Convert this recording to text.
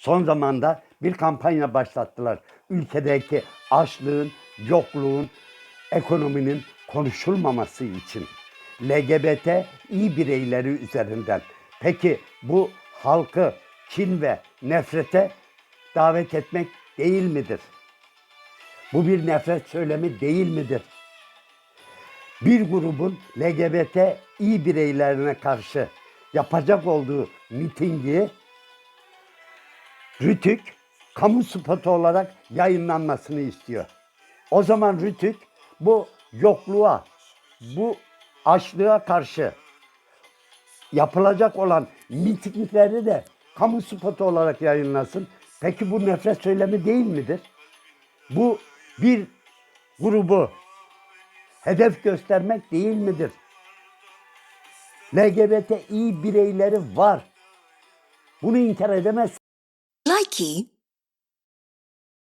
son zamanda bir kampanya başlattılar. Ülkedeki açlığın, yokluğun, ekonominin konuşulmaması için. LGBT iyi bireyleri üzerinden. Peki bu halkı kin ve nefrete davet etmek değil midir? Bu bir nefret söylemi değil midir? Bir grubun LGBT iyi bireylerine karşı yapacak olduğu mitingi Rütük kamu spotu olarak yayınlanmasını istiyor. O zaman Rütük bu yokluğa, bu açlığa karşı yapılacak olan mitingleri de kamu spotu olarak yayınlasın. Peki bu nefret söylemi değil midir? Bu bir grubu hedef göstermek değil midir? LGBT iyi bireyleri var. Bunu inkar edemez. Nike.